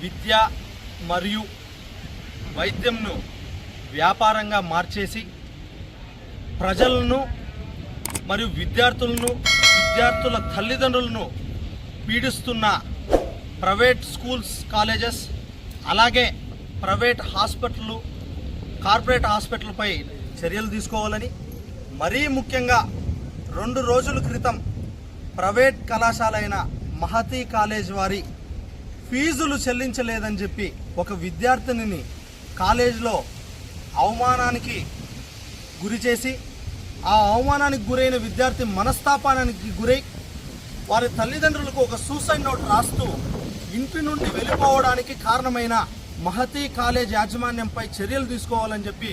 విద్య మరియు వైద్యంను వ్యాపారంగా మార్చేసి ప్రజలను మరియు విద్యార్థులను విద్యార్థుల తల్లిదండ్రులను పీడిస్తున్న ప్రైవేట్ స్కూల్స్ కాలేజెస్ అలాగే ప్రైవేట్ హాస్పిటల్ కార్పొరేట్ హాస్పిటల్పై చర్యలు తీసుకోవాలని మరీ ముఖ్యంగా రెండు రోజుల క్రితం ప్రైవేట్ కళాశాల అయిన మహతీ కాలేజ్ వారి ఫీజులు చెల్లించలేదని చెప్పి ఒక విద్యార్థినిని కాలేజీలో అవమానానికి గురి చేసి ఆ అవమానానికి గురైన విద్యార్థి మనస్తాపానికి గురై వారి తల్లిదండ్రులకు ఒక సూసైడ్ నోట్ రాస్తూ ఇంటి నుండి వెళ్ళిపోవడానికి కారణమైన మహతీ కాలేజ్ యాజమాన్యంపై చర్యలు తీసుకోవాలని చెప్పి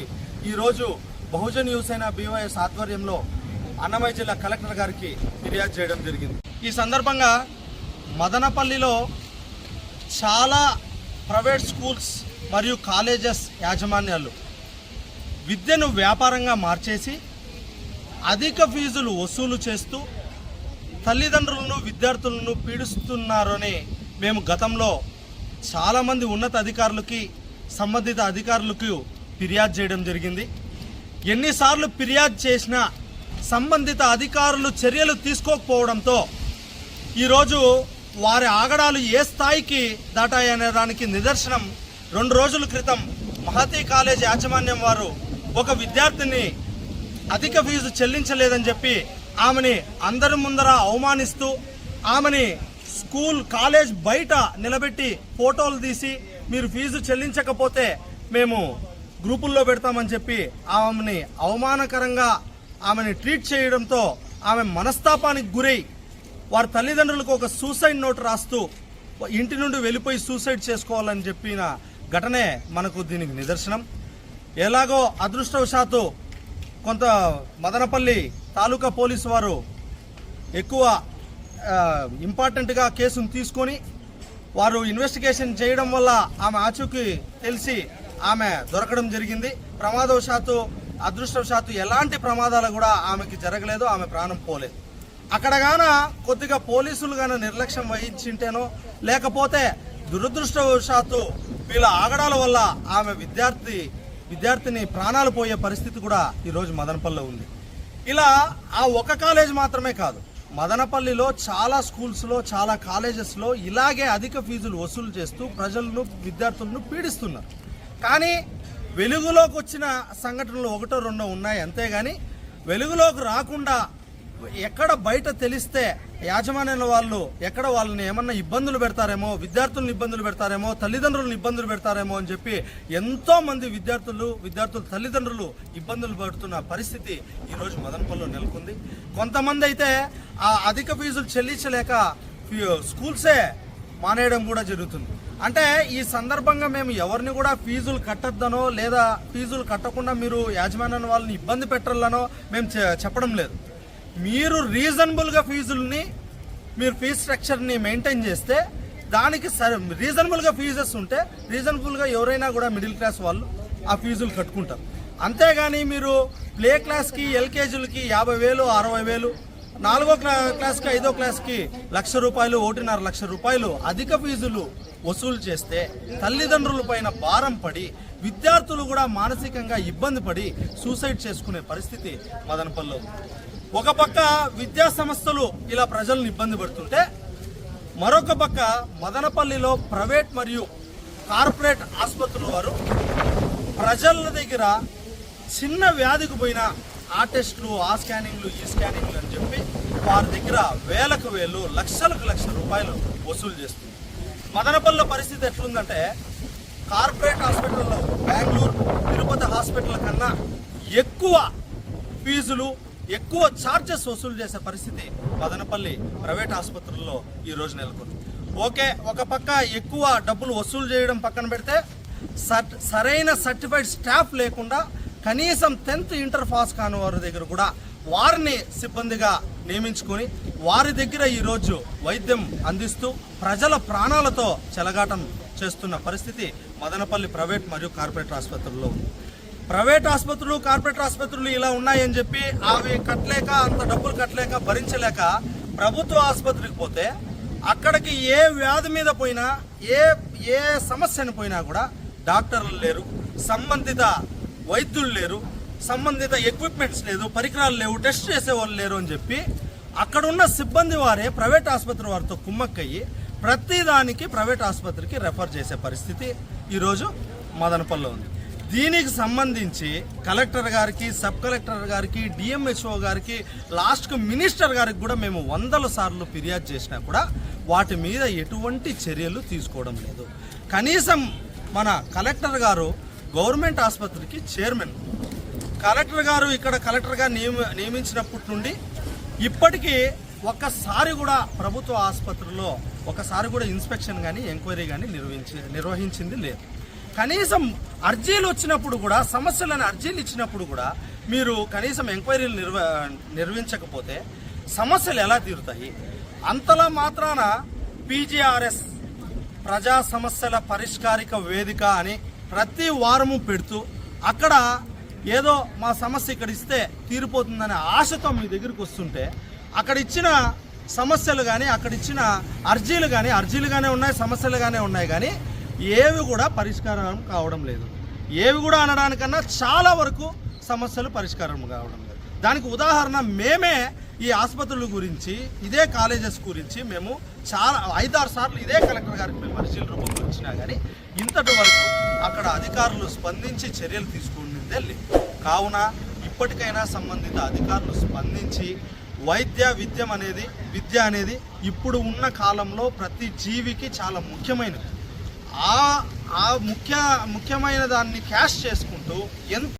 ఈరోజు బహుజన్ యువసేన బీవైఎస్ ఆధ్వర్యంలో అన్నమయ్య జిల్లా కలెక్టర్ గారికి ఫిర్యాదు చేయడం జరిగింది. ఈ సందర్భంగా మదనపల్లిలో చాలా ప్రైవేట్ స్కూల్స్ మరియు కాలేజెస్ యాజమాన్యాలు విద్యను వ్యాపారంగా మార్చేసి అధిక ఫీజులు వసూలు చేస్తూ తల్లిదండ్రులను విద్యార్థులను పీడిస్తున్నారని మేము గతంలో చాలామంది ఉన్నత అధికారులకి సంబంధిత అధికారులకు ఫిర్యాదు చేయడం జరిగింది. ఎన్నిసార్లు ఫిర్యాదు చేసినా సంబంధిత అధికారులు చర్యలు తీసుకోకపోవడంతో ఈరోజు వారి ఆగడాలు ఏ స్థాయికి దాటాయనే దానికి నిదర్శనం రెండు రోజుల క్రితం మహతీ కాలేజ్ యాజమాన్యం వారు ఒక విద్యార్థిని అధిక ఫీజు చెల్లించలేదని చెప్పి ఆమెని అందరి ముందర అవమానిస్తూ ఆమెని స్కూల్ కాలేజ్ బయట నిలబెట్టి ఫోటోలు తీసి మీరు ఫీజు చెల్లించకపోతే మేము గ్రూపుల్లో పెడతామని చెప్పి ఆమెని అవమానకరంగా ఆమెని ట్రీట్ చేయడంతో ఆమె మనస్తాపానికి గురై వారి తల్లిదండ్రులకు ఒక సూసైడ్ నోట్ రాస్తూ ఇంటి నుండి వెళ్ళిపోయి సూసైడ్ చేసుకోవాలని చెప్పిన ఘటనే మనకు దీనికి నిదర్శనం. ఎలాగో అదృష్టవశాత్తు కొంత మదనపల్లి తాలూకా పోలీసు వారు ఎక్కువ ఇంపార్టెంట్గా కేసును తీసుకొని వారు ఇన్వెస్టిగేషన్ చేయడం వల్ల ఆమె ఆచూకీ తెలిసి ఆమె దొరకడం జరిగింది. ప్రమాదవశాత్తు అదృష్టవశాత్తు ఎలాంటి ప్రమాదాలు కూడా ఆమెకి జరగలేదు ఆమె ప్రాణం పోలేదు. అక్కడ గాన కొద్దిగా పోలీసులు గాన నిర్లక్ష్యం వహించింటేనో లేకపోతే దురదృష్టవశాత్తు వీళ్ళ ఆగడాల వల్ల ఆమె విద్యార్థి విద్యార్థిని ప్రాణాలు పోయే పరిస్థితి కూడా ఈరోజు మదనపల్లిలో ఉంది. ఇలా ఆ ఒక కాలేజ్ మాత్రమే కాదు మదనపల్లిలో చాలా స్కూల్స్లో చాలా కాలేజెస్లో ఇలాగే అధిక ఫీజులు వసూలు చేస్తూ ప్రజలను విద్యార్థులను పీడిస్తున్నారు. కానీ వెలుగులోకి వచ్చిన సంఘటనలు ఒకటో రెండో ఉన్నాయి అంతేగాని వెలుగులోకి రాకుండా ఎక్కడ బయట తెలిస్తే యాజమాన్యాల వాళ్ళు ఎక్కడ వాళ్ళని ఏమన్నా ఇబ్బందులు పెడతారేమో విద్యార్థులను ఇబ్బందులు పెడతారేమో తల్లిదండ్రులను ఇబ్బందులు పెడతారేమో అని చెప్పి ఎంతో మంది విద్యార్థులు విద్యార్థుల తల్లిదండ్రులు ఇబ్బందులు పడుతున్న పరిస్థితి ఈరోజు మదనపల్లిలో నెలకొంది. కొంతమంది అయితే ఆ అధిక ఫీజులు చెల్లించలేక స్కూల్సే మానేయడం కూడా జరుగుతుంది. అంటే ఈ సందర్భంగా మేము ఎవరిని కూడా ఫీజులు కట్టద్దనో లేదా ఫీజులు కట్టకుండా మీరు యాజమాన్యం వాళ్ళని ఇబ్బంది పెట్టాలనో మేము చెప్పడం లేదు. మీరు రీజనబుల్గా ఫీజుల్ని మీరు ఫీజ్ స్ట్రక్చర్ని మెయింటైన్ చేస్తే దానికి సరే రీజనబుల్గా ఫీజెస్ ఉంటే రీజనబుల్గా ఎవరైనా కూడా మిడిల్ క్లాస్ వాళ్ళు ఆ ఫీజులు కట్టుకుంటారు. అంతేగాని మీరు ప్లే క్లాస్కి ఎల్కేజీలకి యాభై వేలు అరవై వేలు నాలుగో క్లా క్లాస్కి ఐదో క్లాస్కి లక్ష రూపాయలు ఒకటిన్నర లక్ష రూపాయలు అధిక ఫీజులు వసూలు చేస్తే తల్లిదండ్రుల పైన భారం పడి విద్యార్థులు కూడా మానసికంగా ఇబ్బంది పడి సూసైడ్ చేసుకునే పరిస్థితి మదనపల్లిలో ఒక పక్క విద్యా సంస్థలు ఇలా ప్రజలను ఇబ్బంది పడుతుంటే మరొక పక్క మదనపల్లిలో ప్రైవేట్ మరియు కార్పొరేట్ ఆసుపత్రుల వారు ప్రజల దగ్గర చిన్న వ్యాధికి పోయిన ఆ టెస్టులు ఆ స్కానింగ్లు ఈ స్కానింగ్లు అని చెప్పి వారి దగ్గర వేలకు వేలు లక్షలకు లక్షల రూపాయలు వసూలు చేస్తుంది. మదనపల్లి పరిస్థితి ఎట్లుందంటే కార్పొరేట్ హాస్పిటల్లో బెంగళూరు తిరుపతి హాస్పిటల్ కన్నా ఎక్కువ ఫీజులు ఎక్కువ ఛార్జెస్ వసూలు చేసే పరిస్థితి మదనపల్లి ప్రైవేట్ ఆసుపత్రుల్లో ఈ రోజు నెలకొంది. ఓకే ఒక పక్క ఎక్కువ డబ్బులు వసూలు చేయడం పక్కన పెడితే సరైన సర్టిఫైడ్ స్టాఫ్ లేకుండా కనీసం టెన్త్ ఇంటర్ పాస్ కాని వారి దగ్గర కూడా వారిని సిబ్బందిగా నియమించుకొని వారి దగ్గర ఈరోజు వైద్యం అందిస్తూ ప్రజల ప్రాణాలతో చెలగాటం చేస్తున్న పరిస్థితి మదనపల్లి ప్రైవేట్ మరియు కార్పొరేట్ ఆసుపత్రుల్లో ఉంది. ప్రైవేట్ ఆసుపత్రులు కార్పొరేట్ ఆసుపత్రులు ఇలా ఉన్నాయని చెప్పి అవి కట్టలేక అంత డబ్బులు కట్టలేక భరించలేక ప్రభుత్వ ఆసుపత్రికి పోతే అక్కడికి ఏ వ్యాధి మీద పోయినా ఏ ఏ సమస్యను పోయినా కూడా డాక్టర్లు లేరు సంబంధిత వైద్యులు లేరు సంబంధిత ఎక్విప్మెంట్స్ లేదు పరికరాలు లేవు టెస్ట్ చేసేవాళ్ళు లేరు అని చెప్పి అక్కడున్న సిబ్బంది వారే ప్రైవేట్ ఆసుపత్రి వారితో కుమ్మక్కయ్యి ప్రతిదానికి ప్రైవేట్ ఆసుపత్రికి రెఫర్ చేసే పరిస్థితి ఈరోజు మదనపల్లిలో ఉంది. దీనికి సంబంధించి కలెక్టర్ గారికి సబ్ కలెక్టర్ గారికి డిఎంహెచ్ఓ గారికి లాస్ట్కు మినిస్టర్ గారికి కూడా మేము వందల సార్లు ఫిర్యాదు చేసినా కూడా వాటి మీద ఎటువంటి చర్యలు తీసుకోవడం లేదు. కనీసం మన కలెక్టర్ గారు గవర్నమెంట్ ఆసుపత్రికి చైర్మన్. కలెక్టర్ గారు ఇక్కడ కలెక్టర్గా నియమ నియమించినప్పటి నుండి ఇప్పటికీ ఒక్కసారి కూడా ప్రభుత్వ ఆసుపత్రిలో ఒకసారి కూడా ఇన్స్పెక్షన్ కానీ ఎంక్వైరీ కానీ నిర్వహించి నిర్వహించింది లేదు. కనీసం అర్జీలు వచ్చినప్పుడు కూడా సమస్యలను అర్జీలు ఇచ్చినప్పుడు కూడా మీరు కనీసం ఎంక్వైరీలు నిర్వ నిర్వహించకపోతే సమస్యలు ఎలా తీరుతాయి? అంతలా మాత్రాన పీజీఆర్ఎస్ ప్రజా సమస్యల పరిష్కారిక వేదిక అని ప్రతి వారము పెడుతూ అక్కడ ఏదో మా సమస్య ఇక్కడ ఇస్తే తీరిపోతుందనే ఆశతో మీ దగ్గరికి వస్తుంటే అక్కడ ఇచ్చిన సమస్యలు కానీ అక్కడ ఇచ్చిన అర్జీలు కానీ అర్జీలుగానే ఉన్నాయి సమస్యలుగానే ఉన్నాయి కానీ ఏవి కూడా పరిష్కారం కావడం లేదు. ఏవి కూడా అనడానికన్నా చాలా వరకు సమస్యలు పరిష్కారం కావడం లేదు. దానికి ఉదాహరణ మేమే ఈ ఆసుపత్రుల గురించి ఇదే కాలేజెస్ గురించి మేము చాలా ఐదారు సార్లు ఇదే కలెక్టర్ గారికి మేము పరిశీలన రూపంలో ఇచ్చినా కానీ ఇంతటి వరకు అక్కడ అధికారులు స్పందించి చర్యలు తీసుకునేదే లేదు. కావున ఇప్పటికైనా సంబంధిత అధికారులు స్పందించి వైద్య విద్యం అనేది విద్య అనేది ఇప్పుడు ఉన్న కాలంలో ప్రతి జీవికి చాలా ముఖ్యమైనది. ఆ ముఖ్య ముఖ్యమైన దాన్ని క్యాష్ చేసుకుంటూ ఎంత